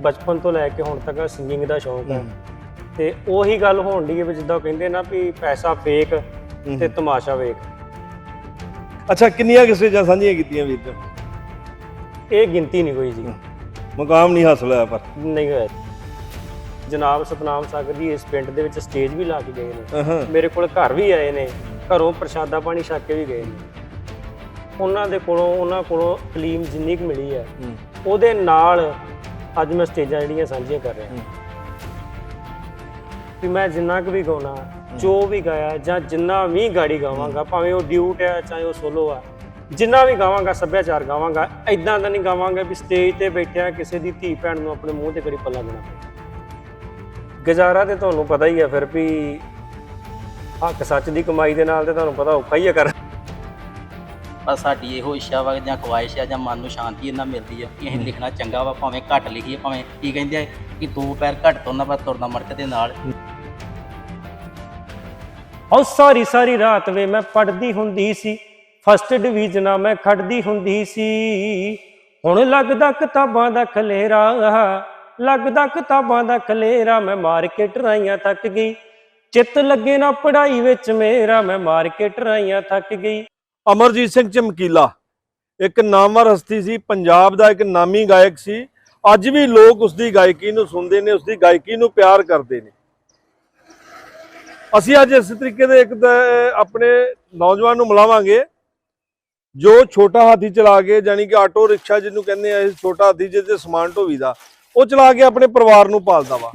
ਬਚਪਨ ਤੋਂ ਲੈ ਕੇ ਹੁਣ ਤੱਕ ਸਿੰਗਿੰਗ ਦਾ ਸ਼ੌਂਕ ਹੈ। ਤੇ ਉਹੀ ਗੱਲ ਹੋਣ ਦੀ ਵੀ ਜਿੱਦਾਂ ਕਹਿੰਦੇ ਨਾ ਵੀ ਪੈਸਾ ਫੇਕ ਤੇ ਤਮਾਸ਼ਾ ਵੇਖ ਅੱਛਾ ਕਿੰਨੀਆਂ ਕਿ ਸਟੇਜਾਂ ਸਾਂਝੀਆਂ ਕੀਤੀਆਂ ਵੀਰ ਨੇ ਇਹ ਗਿਣਤੀ ਨਹੀਂ ਕੋਈ ਜੀ। ਮੁਕਾਮ ਨਹੀਂ ਹਾਸਲ ਹੋਇਆ ਪਰ। ਨਹੀਂ ਹੋਇਆ। ਜਨਾਬ ਸਤਨਾਮ ਸਾਗਰ ਜੀ ਇਸ ਪਿੰਡ ਦੇ ਵਿੱਚ ਸਟੇਜ ਵੀ ਲਾ ਕੇ ਗਏ ਨੇ। ਮੇਰੇ ਕੋਲ ਘਰ ਵੀ ਆਏ ਨੇ। ਘਰੋਂ ਪ੍ਰਸ਼ਾਦਾ ਪਾਣੀ ਛਕ ਕੇ ਵੀ ਗਏ ਨੇ। ਉਹਨਾਂ ਦੇ ਕੋਲੋਂ ਉਹਨਾਂ ਕੋਲੋਂ ਕਲੀਮ ਜਿੰਨੀ ਕੁ ਮਿਲੀ ਹੈ। ਉਹਦੇ ਨਾਲ ਅੱਜ ਮੈਂ ਸਟੇਜਾਂ ਜਿਹੜੀਆਂ ਸਾਂਝੀਆਂ ਕਰ ਰਿਹਾ। ਵੀ ਮੈਂ ਜਿੰਨਾ ਕੁ ਵੀ ਗਾਉਣਾ ਜੋ ਵੀ ਗਾਇਆ ਜਾਂ ਜਿੰਨਾ ਵੀ ਗਾੜੀ ਗਾਵਾਂਗਾ ਭਾਵੇਂ ਉਹ ਡਿਊਟ ਹੈ ਚਾਹੇ ਉਹ ਸੋਲੋ ਆ ਜਿੰਨਾ ਵੀ ਗਾਵਾਂਗਾ ਸੱਭਿਆਚਾਰ ਗਾਵਾਂਗਾ ਐਦਾਂ ਦਾ ਨਹੀਂ ਗਾਵਾਂਗਾ ਵੀ ਸਟੇਜ ਤੇ ਬੈਠਿਆ ਕਿਸੇ ਦੀ ਧੀ ਭੈਣ ਨੂੰ ਆਪਣੇ ਮੂੰਹ ਤੇ ਕੜੀ ਪੱਲਾ ਦੇਣਾ ਪਏ ਗੁਜ਼ਾਰਾ ਤੇ ਤੁਹਾਨੂੰ ਪਤਾ ਹੀ ਆ ਫਿਰ ਵੀ ਹੱਕ ਸੱਚ ਦੀ ਕਮਾਈ ਦੇ ਨਾਲ ਤੇ ਤੁਹਾਨੂੰ ਪਤਾ ਔਖਾ ਹੀ ਆ ਕਰ ਪਰ ਸਾਡੀ ਇਹੋ ਇੱਛਾ ਵਾ ਜਾਂ ਖਵਾਇਸ਼ ਆ ਜਾਂ ਮਨ ਨੂੰ ਸ਼ਾਂਤੀ ਇਹਨਾਂ ਮਿਲਦੀ ਆ ਕਿ ਅਸੀਂ ਲਿਖਣਾ ਚੰਗਾ ਵਾ ਭਾਵੇਂ ਘੱਟ ਲਿਖੀਏ ਭਾਵੇਂ ਕੀ ਕਹਿੰਦੇ ਆ ਕਿ ਦੋ ਪੈਰ ਘੱਟ ਤੁਰਨਾ ਪਰ ਤੁਰਨਾ ਮੜਕ ਦੇ ਨਾਲ। ਉਹ ਸਾਰੀ ਸਾਰੀ ਰਾਤ ਵੇ ਮੈਂ ਪੜਦੀ ਹੁੰਦੀ ਸੀ ਫਸਟ ਡਿਵੀਜ਼ਨਾਂ ਮੈਂ ਖੜਦੀ ਹੁੰਦੀ ਸੀ। ਹੁਣ ਲੱਗਦਾ ਕਿਤਾਬਾਂ ਦਾ ਖਲੇਰਾ ਲੱਗਦਾ ਕਿਤਾਬਾਂ ਦਾ ਖਲੇਰਾ ਮੈਂ ਮਾਰ ਕੇ ਟਰਾਈਆਂ ਥੱਕ ਗਈ। ਚਿੱਤ ਲੱਗੇ ਨਾ ਪੜਾਈ ਵਿੱਚ ਮੇਰਾ ਮੈਂ ਮਾਰ ਕੇ ਟਰਾਈਆਂ ਥੱਕ ਗਈ। ਅਮਰਜੀਤ ਸਿੰਘ ਚਮਕੀਲਾ। ਇੱਕ ਨਾਮਵਰ ਹਸਤੀ ਸੀ, ਪੰਜਾਬ ਦਾ ਇੱਕ ਨਾਮੀ ਗਾਇਕ ਸੀ। ਅੱਜ ਵੀ ਲੋਕ ਉਸ ਦੀ ਗਾਇਕੀ ਨੂੰ ਸੁਣਦੇ ਨੇ ਉਸ ਦੀ ਗਾਇਕੀ ਨੂੰ ਪਿਆਰ ਕਰਦੇ ਨੇ। ਅਸੀਂ ਅੱਜ ਇਸ ਤਰੀਕੇ ਦੇ ਇੱਕ ਆਪਣੇ ਨੌਜਵਾਨ ਨੂੰ ਮਿਲਾਵਾਂਗੇ, ਜੋ ਛੋਟਾ ਹਾਥੀ ਚਲਾ ਕੇ ਜਾਨੀ ਕਿ ਆਟੋ ਰਿਕਸ਼ਾ ਜਿਹਨੂੰ ਕਹਿੰਦੇ ਆ, ਇਹ ਛੋਟਾ ਹਾਥੀ ਜਿਹਦੇ ਸਮਾਨ ਢੋਵੀ ਦਾ, ਉਹ ਚਲਾ ਕੇ ਆਪਣੇ ਪਰਿਵਾਰ ਨੂੰ ਪਾਲਦਾ ਵਾ।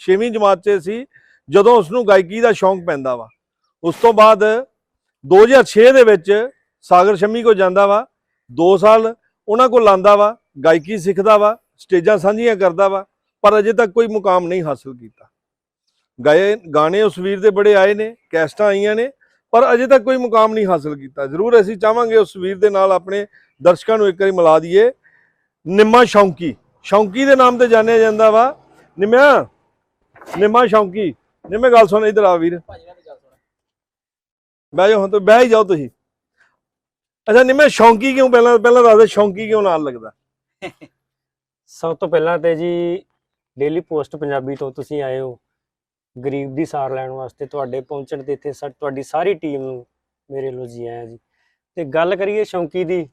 ਛੇਵੀਂ ਜਮਾਤ 'ਚ ਸੀ, ਜਦੋਂ ਉਸ ਨੂੰ ਗਾਇਕੀ ਦਾ ਸ਼ੌਂਕ ਪੈਂਦਾ ਵਾ। ਉਸ ਤੋਂ ਬਾਅਦ 2006 ਦੇ ਵਿੱਚ ਸਾਗਰ ਸ਼ਮੀ ਕੋ ਜਾਂਦਾ ਵਾ 2 ਸਾਲ ਉਹਨਾਂ ਕੋਲ ਲਾਂਦਾ ਵਾ, ਗਾਇਕੀ ਸਿੱਖਦਾ ਵਾ, ਸਟੇਜਾਂ ਸਾਂਝੀਆਂ ਕਰਦਾ ਵਾ, ਪਰ ਅਜੇ ਤੱਕ ਕੋਈ ਮੁਕਾਮ ਨਹੀਂ ਹਾਸਲ ਕੀਤਾ। ਗਾਏ, ਗਾਣੇ ਉਸ ਵੀਰ ਦੇ ਬੜੇ ਆਏ ਨੇ, ਕੈਸਟਾਂ ਆਈਆਂ ਨੇ, ਪਰ ਅਜੇ ਤੱਕ ਕੋਈ ਮੁਕਾਮ ਨਹੀਂ ਹਾਸਲ ਕੀਤਾ। ਜ਼ਰੂਰ ਅਸੀਂ ਚਾਹਾਂਗੇ ਉਸ ਵੀਰ ਦੇ ਨਾਲ ਆਪਣੇ ਦਰਸ਼ਕਾਂ ਨੂੰ ਇੱਕ ਵਾਰੀ ਮਿਲਾ ਦਈਏ। ਨਿੰਮਾ ਸ਼ੌਂਕੀ ਸ਼ੌਂਕੀ ਦੇ ਨਾਮ ਤੇ ਜਾਣਿਆ ਜਾਂਦਾ ਵਾ। ਨਿੰਮਿਆ, ਨਿੰਮਾ ਸ਼ੌਂਕੀ, ਨਿੰਮੇ ਗੱਲ ਸੁਣ ਇਧਰ ਆ ਵੀਰ। ਬਹਿ ਜਾਓ ਹੁਣ ਤੋਂ ਬਹਿ ਹੀ ਜਾਓ ਤੁਸੀਂ। ਅੱਛਾ ਨਿੰਮੇ ਸ਼ੌਂਕੀ ਕਿਉਂ? ਪਹਿਲਾਂ ਪਹਿਲਾਂ ਦੱਸ ਦੇ ਸ਼ੌਂਕੀ ਕਿਉਂ ਨਾਲ ਲੱਗਦਾ? ਸਭ ਤੋਂ ਪਹਿਲਾਂ ਤੇ ਜੀ ਡੇਲੀ ਪੋਸਟ ਪੰਜਾਬੀ ਤੋਂ ਤੁਸੀਂ ਆਏ ਹੋ। ਗਰੀਬ ਦੀ ਸਾਰ ਲੈਣ ਵਾਸਤੇ ਤੁਹਾਡੇ ਪਹੁੰਚਣ ਤੇ ਇੱਥੇ ਸਾ- ਤੁਹਾਡੀ ਸਾਰੀ ਟੀਮ ਨੂੰ ਮੇਰੇ ਵੱਲੋਂ ਜੀ ਆਇਆਂ ਜੀ। ਤੇ ਗੱਲ ਕਰੀਏ ਸ਼ੌਂਕੀ ਦੀ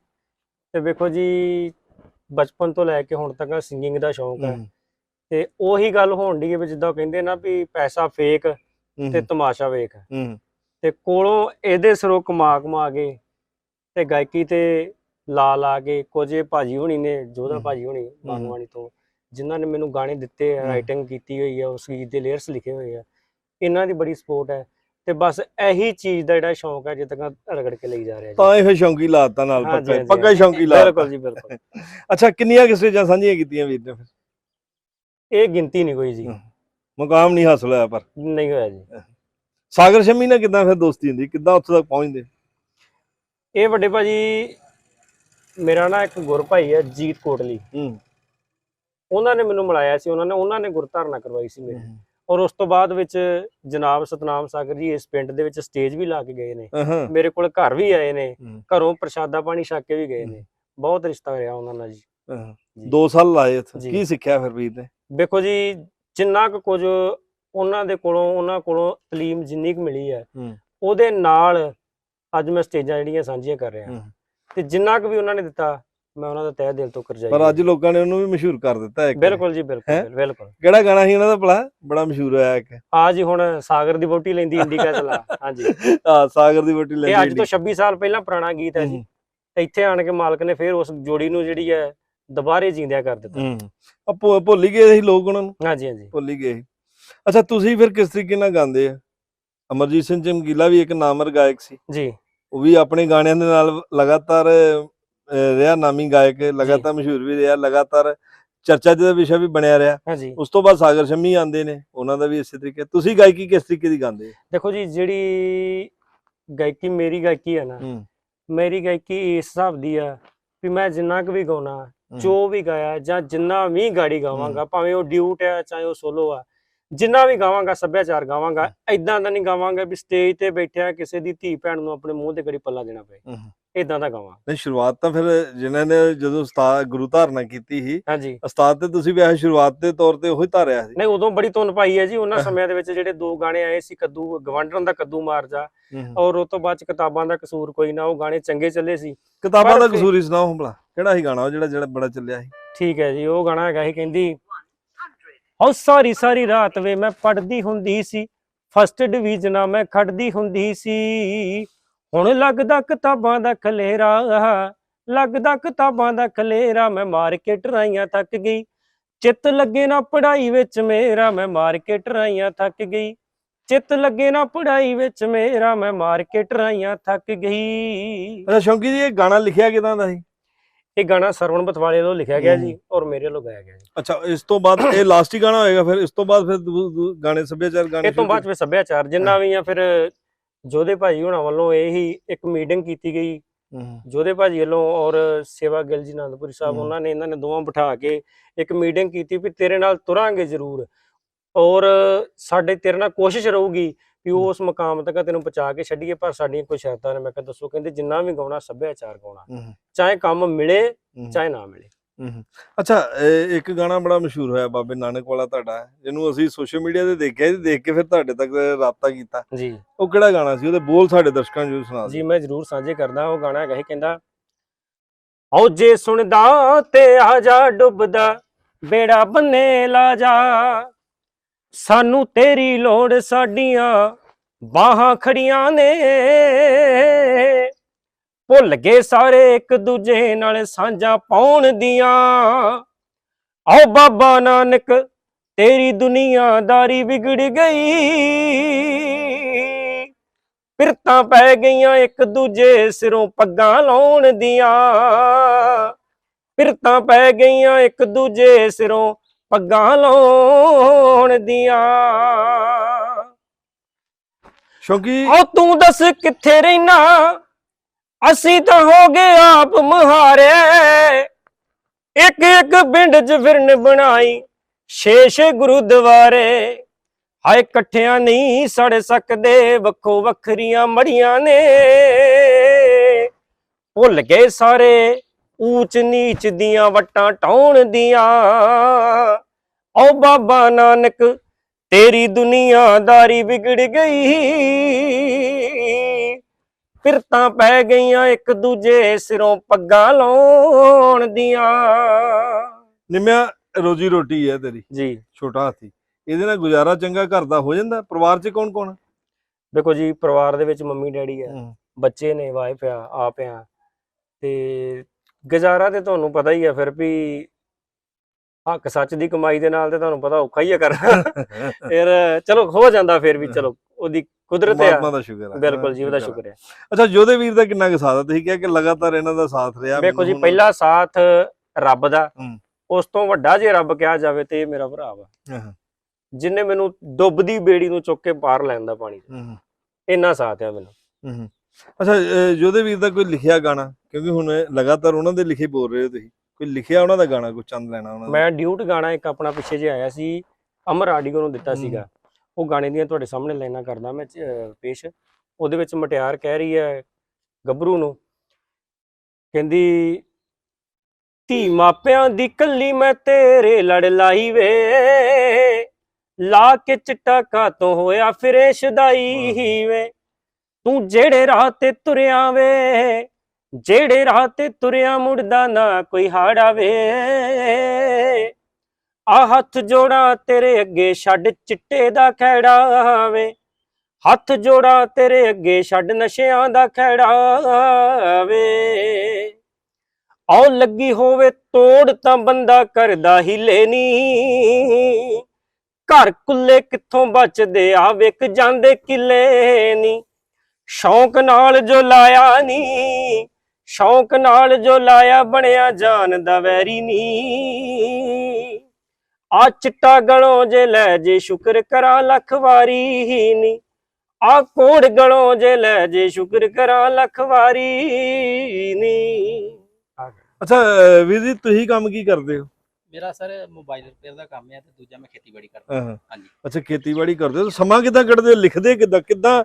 ਤੇ ਵੇਖੋ ਜੀ ਬਚਪਨ ਤੋਂ ਲੈ ਕੇ ਹੁਣ ਤੱਕ ਸਿੰਗਿੰਗ ਦਾ ਸ਼ੌਂਕ ਹੈ। ਤੇ ਉਹੀ ਗੱਲ ਹੋਣ ਦੀ ਹੈ ਵੀ ਜਿੱਦਾਂ ਕਹਿੰਦੇ ਨਾ ਵੀ ਪੈਸਾ ਫੇਕ ਤੇ ਤਮਾਸ਼ਾ ਵੇਖ ਹੂੰ। ਤੇ ਕੋਲੋਂ ਇਹਦੇ ਸਿਰੋਂ ਕਮਾ ਕਮਾ ਕੇ ਤੇ ਗਾਇਕੀ ਤੇ ਲਾ ਲਾ ਕੇ ਕੁਝ ਭਾਜੀ ਹੋਣੀ ਨੇ ਜੋਧਾ। ਭਾਜੀ ਹੋਣੀ। ਬਾਗਵਾਨੀ ਤੋਂ ਜਿਨ੍ਹਾਂ ਨੇ ਮੈਨੂੰ ਗਾਣੇ ਦਿੱਤੇ ਆ। ਰਾਈਟਿੰਗ ਕੀਤੀ ਹੋਈ ਆ ਉਸ ਗੀਤ ਦੇ ਲੇਅਰਸ ਲਿਖੇ ਹੋਏ ਆ। ਇਹਨਾਂ ਦੀ ਬੜੀ ਸਪੋਰਟ ਹੈ ਤੇ ਬਸ ਇਹੀ ਚੀਜ਼ ਦਾ ਜਿਹੜਾ ਸ਼ੌਂਕ ਹੈ ਜਿੱਦ ਤੱਕ ਰਗੜ ਕੇ ਲਈ ਜਾ ਰਿਹਾ ਜੀ। ਤਾਂ ਇਹ ਸ਼ੌਂਕੀ ਲਾਤਾ ਨਾਲ ਪੱਕਾ ਪੱਕਾ ਸ਼ੌਂਕੀ ਲਾਤਾ। ਬਿਲਕੁਲ ਜੀ ਬਿਲਕੁਲ। ਅੱਛਾ ਕਿੰਨੀਆਂ ਕਿ ਸਟੇਜਾਂ ਸਾਂਝੀਆਂ ਕੀਤੀਆਂ ਵੀਰ ਨੇ ਫਿਰ? ਇਹ ਗਿਣਤੀ ਨਹੀਂ ਕੋਈ ਜੀ। ਮੁਕਾਮ ਨਹੀਂ ਹਾਸਲ ਹੋਇਆ ਪਰ। ਨਹੀਂ ਹੋਇਆ ਜੀ। ਸਾਗਰ ਸ਼ੰਮੀ ਨਾਲ ਕਿਦਾਂ ਫਿਰ ਦੋਸਤੀ ਹੁੰਦੀ? ਕਿੱਦਾਂ ਉੱਥੇ ਤੱਕ ਪਹੁੰਚਦੇ? ਇਹ ਵੱਡੇ ਭਾਜੀ ਮੇਰਾ ਨਾ ਇੱਕ ਗੁਰ ਭਾਈ ਹੈ ਜੀਤ ਕੋਟਲੀ। ਹੂੰ। ਉਹਨਾਂ ਨੇ ਮੈਨੂੰ ਮਿਲਾਇਆ ਸੀ ਉਹਨਾਂ ਨੇ ਉਹਨਾਂ ਨੇ ਗੁਰਧਾਰਨਾ ਕਰਵਾਈ ਸੀ ਮੇਰੀ। ਔਰ ਉਸ ਤੋਂ ਬਾਅਦ ਵਿੱਚ ਜਨਾਬ ਸਤਨਾਮ ਸਾਗਰ ਜੀ ਇਸ ਪਿੰਡ ਦੇ ਵਿੱਚ ਸਟੇਜ ਵੀ ਲਾ ਕੇ ਗਏ ਨੇ। ਮੇਰੇ ਕੋਲ ਘਰ ਵੀ ਆਏ ਨੇ। ਘਰੋਂ ਪ੍ਰਸ਼ਾਦਾ ਪਾਣੀ ਛਕ ਕੇ ਵੀ ਗਏ ਨੇ। ਬਹੁਤ ਰਿਸ਼ਤਾ ਰਿਹਾ ਉਹਨਾਂ ਨਾਲ ਜੀ। ਅਹਾਂ। ਜੀ। ਦੋ ਸਾਲ ਲਾਏ ਇੱਥੇ। ਕੀ ਸਿੱਖਿਆ ਫਿਰ ਵੀਰ ਨੇ? ਵੇਖੋ ਜੀ ਜਿੰਨਾ ਕੁ ਕੁਝ ਉਹਨਾਂ ਦੇ ਕੋਲੋਂ ਉਹਨਾਂ ਕੋਲੋਂ ਤਾਲੀਮ ਜਿੰਨੀ ਕੁ ਮਿਲੀ ਹੈ ਹੂੰ। ਉਹਦੇ ਨਾਲ ਅੱਜ ਮੈਂ ਸਟੇਜਾਂ ਜਿਹੜੀਆਂ ਸਾਂਝੀਆਂ ਕਰ ਰਿਹਾ। ਹੂੰ। ਤੇ ਜਿੰਨਾ ਕੁ ਵੀ ਉਹਨਾਂ ਨੇ ਦਿੱਤਾ ਮੈਂ ਉਹਨਾਂ ਦਾ ਤਹਿ ਦਿਲ ਤੋਂ ਕਰਜਾਈ ਪਰ ਅੱਜ ਲੋਕਾਂ ਨੇ ਉਹਨੂੰ ਵੀ ਮਸ਼ਹੂਰ ਕਰ ਦਿੱਤਾ ਇੱਕ। ਬਿਲਕੁਲ ਜੀ ਬਿਲਕੁਲ ਹੈਂ? ਬਿਲਕੁਲ ਕਿਹੜਾ ਗਾਣਾ ਸੀ ਉਹਨਾਂ ਦਾ ਭਲਾ? ਬੜਾ ਮਸ਼ਹੂਰ ਹੋਇਆ ਇੱਕ। ਆ ਜੀ ਹੁਣ ਸਾਗਰ ਦੀ ਬੋਟੀ ਲੈਂਦੀ ਇੰਡੀਕਾ ਚਲਾ ਹਾਂਜੀ। ਆ ਸਾਗਰ ਦੀ ਬੋਟੀ ਇਹ ਅੱਜ ਲੈਂਦੀ ਤੋਂ 26 ਸਾਲ ਪਹਿਲਾਂ ਪੁਰਾਣਾ ਗੀਤ ਹੈ ਜੀ। ਹੂੰ। ਇੱਥੇ ਆਣ ਕੇ ਮਾਲਕ ਨੇ ਫਿਰ ਉਸ ਜੋੜੀ ਨੂੰ ਜਿਹੜੀ ਹੈ ਦੁਬਾਰੇ ਜਿੰਦਿਆ ਕਰ ਦਿੱਤਾ। ਹੂੰ। ਆ ਭੁੱਲ ਹੀ ਗਏ ਸੀ ਲੋਕ ਉਹਨਾਂ ਨੂੰ। ਹਾਂਜੀ ਹਾਂਜੀ। ਭੁੱਲ ਹੀ ਗਏ ਸੀ। ਅੱਛਾ ਤੁਸੀਂ ਫਿਰ ਕਿਸ ਤਰੀਕੇ ਨਾਲ ਗਾਉਂਦੇ ਆ? ਅਮਰਜੀਤ ਸਿੰਘ ਚਮਕੀਲਾ ਵੀ ਇੱਕ ਨਾਮਰ ਗਾਇਕ ਸੀ। ਜੀ। ਉਹ ਵੀ ਆਪਣੇ ਗਾਣਿਆਂ ਦੇ ਨਾਲ ਲਗਾਤਾਰ ਰਿਹਾ ਨਾਮੀ ਗਾਇਕ ਲਗਾਤਾਰ ਮਸ਼ਹੂਰ ਵੀ ਰਿਹਾ ਲਗਾਤਾਰ ਚਰਚਾ ਦਾ ਵਿਸ਼ਾ ਵੀ ਬਣਿਆ ਰਿਹਾ। ਉਸ ਤੋਂ ਬਾਅਦ ਸਾਗਰ ਸ਼ੰਮੀ ਆਉਂਦੇ ਨੇ ਉਹਨਾਂ ਦਾ ਵੀ ਇਸੇ ਤਰੀਕੇ ਤੁਸੀਂ ਗਾਇਕੀ ਕਿਸ ਤਰੀਕੇ ਦੀ ਗਾਉਂਦੇ ਦੇਖੋ ਜੀ ਜਿਹੜੀ ਗਾਇਕੀ ਮੇਰੀ ਗਾਇਕੀ ਹੈ ਨਾ ਮੇਰੀ ਗਾਇਕੀ ਇਸ ਹਿਸਾਬ ਦੀ ਆ ਵੀ ਮੈਂ ਜਿੰਨਾ ਕੁ ਵੀ ਗਾਉਣਾ ਜੋ ਵੀ ਗਾਇਆ ਜਾਂ ਜਿੰਨਾ ਵੀ ਗਾੜੀ ਗਾਵਾਂਗਾ ਭਾਵੇਂ ਉਹ ਡਿਊਟ ਹੈ ਚਾਹੇ ਉਹ ਸੋਲੋ ਆ ਜਿੰਨਾ ਵੀ ਗਾਵਾਂਗਾ ਸੱਭਿਆਚਾਰ ਗਾਵਾਂਗਾ ਐਦਾਂ ਦਾ ਨਹੀਂ ਗਾਵਾਂਗਾ ਵੀ ਸਟੇਜ ਤੇ ਬੈਠਿਆ ਕਿਸੇ ਦੀ ਧੀ ਭੈਣ ਨੂੰ ਆਪਣੇ ਮੂੰਹ ਤੇ ਕੜੀ ਪੱਲਾ ਦੇਣਾ ਪਏ। ਇਦਾਂ ਦਾ ਗਾਵਾਂ। ਨਹੀਂ ਸ਼ੁਰੂਆਤ ਤਾਂ ਫਿਰ ਜਿਨ੍ਹਾਂ ਨੇ ਜਦੋਂ ਉਸਤਾਦ ਗੁਰੂ ਧਾਰਨਾ ਕੀਤੀ ਸੀ ਹਾਂਜੀ। ਉਸਤਾਦ ਤੇ ਤੁਸੀਂ ਵੈਸੇ ਸ਼ੁਰੂਆਤ ਦੇ ਤੌਰ ਤੇ ਉਹੀ ਧਾਰਿਆ ਸੀ? ਨਹੀਂ ਉਦੋਂ ਬੜੀ ਧੁਨ ਪਾਈ ਹੈ ਜੀ ਉਹਨਾਂ ਹਾਂ। ਸਮਿਆਂ ਦੇ ਵਿੱਚ ਜਿਹੜੇ ਦੋ ਗਾਣੇ ਆਏ ਸੀ ਕੱਦੂ ਗਵਾਂਢਣ ਦਾ ਕੱਦੂ ਮਾਰ ਜਾ। ਹੂੰ। ਔਰ ਉਸ ਤੋਂ ਬਾਅਦ ਚ ਕਿਤਾਬਾਂ ਦਾ ਕਸੂਰ ਕੋਈ ਨਾ ਉਹ ਗਾਣੇ ਚੰਗੇ ਚੱਲੇ ਸੀ। ਕਿਤਾਬਾਂ ਦਾ ਕਸੂਰੀ ਸੁਣਾਓ ਹਮਲਾ। ਕਿਹੜਾ ਸੀ ਗਾਣਾ ਉਹ ਜਿਹੜਾ ਜਿਹੜਾ ਬੜਾ ਚੱਲਿਆ ਸੀ? ਠੀਕ ਹੈ ਜੀ ਉਹ ਗਾਣਾ ਹੈਗਾ ਸੀ ਕਹਿੰਦੀ ਹੋ ਸਾਰੀ ਸਾਰੀ ਰਾਤ ਵੇ ਮੈਂ ਪੜਦੀ ਹੁੰਦੀ ਸੀ। ਫਸਟ ਡਿਵੀਜ਼ਨਾਂ ਮੈਂ ਖੜਦੀ ਹੁੰਦੀ ਸੀ। ਹੁਣ ਲੱਗਦਾ ਕਿਤਾਬਾਂ ਦਾ ਖਲੇਰਾ, ਲੱਗਦਾ ਕਿਤਾਬਾਂ ਦਾ ਖਲੇਰਾ, ਮੈਂ ਮਾਰ ਕੇ ਟਰਾਈਆਂ ਥੱਕ ਗਈ। ਚਿੱਤ ਲੱਗੇ ਨਾ ਪੜਾਈ ਵਿੱਚ ਮੇਰਾ, ਮੈਂ ਮਾਰ ਕੇ ਟਰਾਈਆਂ ਥੱਕ ਗਈ। ਚਿੱਤ ਲੱਗੇ ਨਾ ਪੜਾਈ ਵਿੱਚ ਮੇਰਾ, ਮੈਂ ਮਾਰ ਕੇ ਟਰਾਈਆਂ ਥੱਕ ਗਈ। ਅੱਛਾ, ਸ਼ੌਂਕੀ ਜੀ, ਇਹ ਗਾਣਾ ਲਿਖਿਆ ਕਿਦਾਂ ਦਾ ਸੀ? ਇਹ ਗਾਣਾ ਸਰਵਣ ਬਤਵਾਲੇ ਵੱਲੋਂ ਲਿਖਿਆ ਗਿਆ ਜੀ ਔਰ ਮੇਰੇ ਵੱਲੋਂ ਗਾਇਆ ਗਿਆ ਜੀ। ਅੱਛਾ ਇਸ ਤੋਂ ਬਾਅਦ ਇਹ ਲਾਸਟ ਹੀ ਗਾਣਾ ਹੋਏਗਾ ਫਿਰ? ਇਸ ਤੋਂ ਬਾਅਦ ਫਿਰ ਗਾਣੇ ਸੱਭਿਆਚਾਰ ਗਾਣੇ ਇਹ ਤੋਂ ਬਾਅਦ ਵਿੱਚ ਸੱਭਿਆਚਾਰ ਜਿੰਨਾ ਵੀ ਆ ਫਿਰ ਜੋਧੇ ਭਾਜੀ ਹੁਣਾਂ ਵੱਲੋਂ ਇਹ ਹੀ ਇੱਕ ਮੀਟਿੰਗ ਕੀਤੀ ਗਈ। ਜੋਧੇ ਭਾਜੀ ਵੱਲੋਂ ਔਰ ਸੇਵਾ ਗਿੱਲ ਜੀ ਆਨੰਦਪੁਰੀ ਸਾਹਿਬ। ਉਹਨਾਂ ਨੇ ਇਹਨਾਂ ਨੇ ਦੋਵਾਂ ਬਿਠਾ ਕੇ ਇੱਕ ਮੀਟਿੰਗ ਕੀਤੀ ਵੀ ਤੇਰੇ ਨਾਲ ਤੁਰਾਂਗੇ ਜ਼ਰੂਰ। ਔਰ ਸਾਡੇ ਤੇਰੇ ਨਾਲ ਕੋਸ਼ਿਸ਼ ਰਹੂਗੀ ਵੀ। ਉਸ ਮੁਕਾਮ ਤੱਕ ਤੈਨੂੰ ਪਹੁੰਚਾ ਕੇ ਛੱਡੀਏ ਪਰ ਸਾਡੀਆਂ ਕੋਈ ਸ਼ਰਤਾਂ ਨੇ ਮੈਂ ਕਿਹਾ ਦੱਸੋ ਕਹਿੰਦੇ ਜਿੰਨਾ ਵੀ ਗਾਉਣਾ ਸੱਭਿਆਚਾਰ ਗਾਉਣਾ। ਚਾਹੇ ਕੰਮ ਮਿਲੇ। ਚਾਹੇ ਨਾ ਮਿਲੇ। ਅੱਛਾ ਇੱਕ ਗਾਣਾ ਬੜਾ ਮਸ਼ਹੂਰ ਹੋਇਆ ਬਾਬੇ ਨਾਨਕ ਵਾਲਾ ਤੁਹਾਡਾ ਜਿਹਨੂੰ ਅਸੀਂ ਸੋਸ਼ਲ ਮੀਡੀਆ ਤੇ ਦੇਖਿਆ ਤੇ ਦੇਖ ਕੇ ਫਿਰ ਤੁਹਾਡੇ ਤੱਕ ਰਾਬਤਾ ਕੀਤਾ ਜੀ ਉਹ ਕਿਹੜਾ ਗਾਣਾ ਸੀ ਉਹਦੇ ਬੋਲ ਸਾਡੇ ਦਰਸ਼ਕਾਂ ਨੂੰ ਸੁਣਾ ਜੀ ਮੈਂ ਜ਼ਰੂਰ ਸਾਂਝੇ ਕਰਦਾ ਉਹ ਗਾਣਾ ਹੈਗਾ ਕਹਿੰਦਾ ਓ ਜੇ ਸੁਣਦਾ ਤੇ ਆ ਜਾ ਡੁੱਬਦਾ ਬੇੜਾ ਬੰਨੇ ਲਾ ਜਾ ਸਾਨੂੰ ਤੇਰੀ ਲੋੜ ਸਾਡੀਆਂ ਬਾਹਾਂ ਖੜੀਆਂ ਨੇ। ਭੁੱਲ ਗਏ ਸਾਰੇ ਇੱਕ ਦੂਜੇ ਨਾਲ ਸਾਂਝਾ ਪਾਉਣ ਦੀਆਂ। ਆਓ ਬਾਬਾ ਨਾਨਕ, ਤੇਰੀ ਦੁਨੀਆਦਾਰੀ ਵਿਗੜ ਗਈ। ਪਿਰਤਾਂ ਪੈ ਗਈਆਂ ਇੱਕ ਦੂਜੇ ਸਿਰੋਂ ਪੱਗਾਂ ਲਾਉਣ ਦੀਆਂ। ਪਿਰਤਾਂ ਪੈ ਗਈਆਂ ਇੱਕ ਦੂਜੇ ਸਿਰੋਂ ਪੱਗਾਂ ਲਾਉਣ ਦੀਆਂ। ਸ਼ੌਂਕੀ ਓ ਤੂੰ ਦੱਸ ਕਿੱਥੇ ਰਹਿਣਾ? ਅਸੀਂ ਤਾਂ ਹੋ ਗਏ ਆਪ ਮੁਹਾਰੇ। ਇੱਕ ਇੱਕ ਪਿੰਡ 'ਚ ਫਿਰਨ ਬਣਾਈ ਸ਼ੇਸ਼ ਗੁਰਦੁਆਰੇ। ਹਾਏ ਇਕੱਠਿਆਂ ਨਹੀਂ ਸੜ ਸਕਦੇ ਵੱਖੋ ਵੱਖਰੀਆਂ ਮੜੀਆਂ ਨੇ। ਭੁੱਲ ਗਏ ਸਾਰੇ। ਊਚ ਨੀਚ ਦੀਆਂ ਵਟਾਂ ਟਾਉਣ ਦੀਆਂ। ਓ ਬਾਬਾ ਨਾਨਕ ਤੇਰੀ ਦੁਨੀਆਦਾਰੀ ਵਿਗੜ ਗਈ। ਫਿਰਤਾਂ ਪੈ ਗਈਆਂ ਇੱਕ ਦੂਜੇ ਸਿਰੋਂ ਪੱਗਾਂ ਲਾਉਣ ਦੀਆਂ। ਨਿੰਮਿਆ ਰੋਜੀ ਰੋਟੀ ਹੈ ਤੇਰੀ। ਜੀ। ਛੋਟਾ ਹਾਥੀ। ਇਹਦੇ ਨਾਲ ਗੁਜ਼ਾਰਾ ਚੰਗਾ ਘਰ ਦਾ ਹੋ ਜਾਂਦਾ? ਪਰਿਵਾਰ 'ਚ ਕੌਣ ਕੌਣ ਦੇਖੋ ਜੀ ਪਰਿਵਾਰ ਦੇ ਵਿੱਚ ਮੰਮੀ ਡੈਡੀ ਹੂੰ। ਬੱਚੇ ਨੇ ਵਾਈਫ ਆ ਆਪ ਆ। ਤੇ ਗੁਜ਼ਾਰਾ ਤੇ ਤੁਹਾਨੂੰ ਪਤਾ ਹੀ ਆ ਫਿਰ ਵੀ ਹੱਕ ਸੱਚ ਦੀ ਕਮਾਈ ਦੇ ਨਾਲ ਤੇ ਤੁਹਾਨੂੰ ਪਤਾ ਔਖਾ ਹੀ ਆ ਕਰਨਾ। ਫਿਰ ਚਲੋ ਹੋ ਜਾਂਦਾ ਫਿਰ ਵੀ ਚਲੋ ਉਹਦੀ ਕੁਦਰਤ ਪਰਮਾਤਮਾ ਆ ਦਾ ਸ਼ੁਕਰ ਹੈ ਬਿਲਕੁਲ ਜੀ ਉਹਦਾ ਹੈ। ਸ਼ੁਕਰ ਹੈ ਅੱਛਾ ਜੋਧੇ ਵੀਰ ਦਾ ਕਿੰਨਾ ਕੁ ਸਾਥ ਹੈ ਤੁਸੀਂ ਕਿਹਾ ਕਿ ਲਗਾਤਾਰ ਇਹਨਾਂ ਦਾ ਸਾਥ ਰਿਹਾ ਵੇਖੋ ਜੀ ਪਹਿਲਾ ਸਾਥ ਰੱਬ ਦਾ। ਹੂੰ। ਉਸ ਤੋਂ ਵੱਡਾ ਜੇ ਰੱਬ ਕਿਹਾ ਜਾਵੇ ਤੇ ਇਹ ਮੇਰਾ ਭਰਾ ਵਾ। ਹਾਂ, ਜਿਨੇ ਮੈਨੂੰ ਡੁੱਬਦੀ ਬੇੜੀ ਨੂੰ ਚੁੱਕ ਕੇ ਪਾਰ ਲੈਂਦਾ ਪਾਣੀ ਹੂੰ, ਹੂੰ, ਇੰਨਾ ਸਾਥ ਆ ਮੈਨੂੰ। ਹੂੰ। ਅੱਛਾ ਜੋਧੇ ਵੀਰ ਦਾ ਕੋਈ ਲਿਖਿਆ ਗਾਣਾ ਕਿਉਂਕਿ ਹੁਣ ਲਗਾਤਾਰ ਉਹਨਾਂ ਦੇ ਲਿਖੇ ਬੋਲ ਰਹੇ ਹੋ ਤੁਸੀਂ ਕੋਈ ਲਿਖਿਆ ਉਹਨਾਂ ਦਾ ਗਾਣਾ ਕੋਈ ਚੰਦ ਲੈਣਾ ਉਹਨਾਂ ਦਾ? ਮੈਂ ਡਿਊਟ ਗਾਣਾ ਇੱਕ ਆਪਣਾ ਪਿੱਛੇ ਜੇ ਆਇਆ ਸੀ ਅਮਰ ਆਡੀਓ ਨੂੰ ਦਿੱਤਾ। ਸੀਗਾ। ਉਹ ਗਾਣੇ ਦੀਆਂ ਤੁਹਾਡੇ ਸਾਹਮਣੇ ਲਾਈਨਾਂ ਕਰਦਾ ਮੈਂ ਪੇਸ਼। ਉਹਦੇ ਵਿੱਚ ਮਟਿਆਰ ਕਹਿ ਰਹੀ ਹੈ ਗੱਭਰੂ ਨੂੰ ਕਹਿੰਦੀ ਧੀ ਮਾਪਿਆਂ ਦੀ ਕੱਲੀ ਮੈਂ ਤੇਰੇ ਲੜ ਲਾਈ ਵੇ। ਲਾ ਕੇ ਚਿੱਟਾ ਕਾਤੋਂ ਹੋਇਆ ਫਿਰੇ ਸ਼ਦਾਈ ਵੇ। ਤੂੰ ਜਿਹੜੇ ਰਾਹ ਤੇ ਤੁਰਿਆ ਵੇ, ਜਿਹੜੇ ਰਾਹ ਤੇ ਤੁਰਿਆ ਮੁੜਦਾ ਨਾ ਕੋਈ ਹਾੜਾ ਵੇ। ਆ ਹੱਥ ਜੋੜਾ ਤੇਰੇ ਅੱਗੇ ਛੱਡ ਚਿੱਟੇ ਦਾ ਖੈੜਾ ਵੇ। ਹੱਥ ਜੋੜਾ ਤੇਰੇ ਅੱਗੇ ਛੱਡ ਨਸ਼ਿਆਂ ਦਾ ਖੈੜਾ ਵੇ। ਆਉ ਲੱਗੀ ਹੋਵੇ ਤੋੜ ਤਾਂ ਬੰਦਾ ਕਰਦਾ ਹੀਲੇ ਨੀ ਘਰ ਕੁੱਲੇ ਕਿੱਥੋਂ ਬਚਦੇ? ਆ ਵੇਖ ਜਾਂਦੇ ਕਿਲੇ ਨੀ ਸ਼ੌਂਕ ਨਾਲ ਜੋ ਲਾਇਆ ਨੀ, ਸ਼ੌਂਕ ਨਾਲ ਜੋ ਲਾਇਆ ਬਣਿਆ ਜਾਨ ਦਾ ਵੈਰੀ ਨੀ। ਆ ਚਿੱਟਾ ਗਲੋਂ ਜੇ ਲੈ ਜੇ ਸ਼ੁਕਰ ਕਰਾਂ ਲੱਖ ਵਾਰੀ ਨੀ, ਆ ਕੋੜ ਗਲੋਂ ਜੇ ਲੈ ਜੇ ਸ਼ੁਕਰ ਕਰਾਂ ਲੱਖ ਵਾਰੀ ਨੀ। ਅੱਛਾ, ਵੀਰ ਜੀ, ਤੁਸੀਂ ਕੰਮ ਕੀ ਕਰਦੇ ਹੋ? ਮੇਰਾ ਸਰ ਮੋਬਾਈਲ ਰਿਪੇਅਰ ਦਾ ਕੰਮ ਹੈ ਤੇ ਦੂਜਾ ਮੈਂ ਖੇਤੀਬਾੜੀ ਕਰਦਾ। ਹਾਂ ਹਾਂਜੀ। ਅੱਛਾ ਖੇਤੀਬਾੜੀ ਕਰਦੇ ਹੋ ਸਮਾਂ ਕਿਦਾਂ ਕੱਢਦੇ ਹੋ? ਲਿਖਦੇ ਕਿਦਾਂ? ਕਿਦਾਂ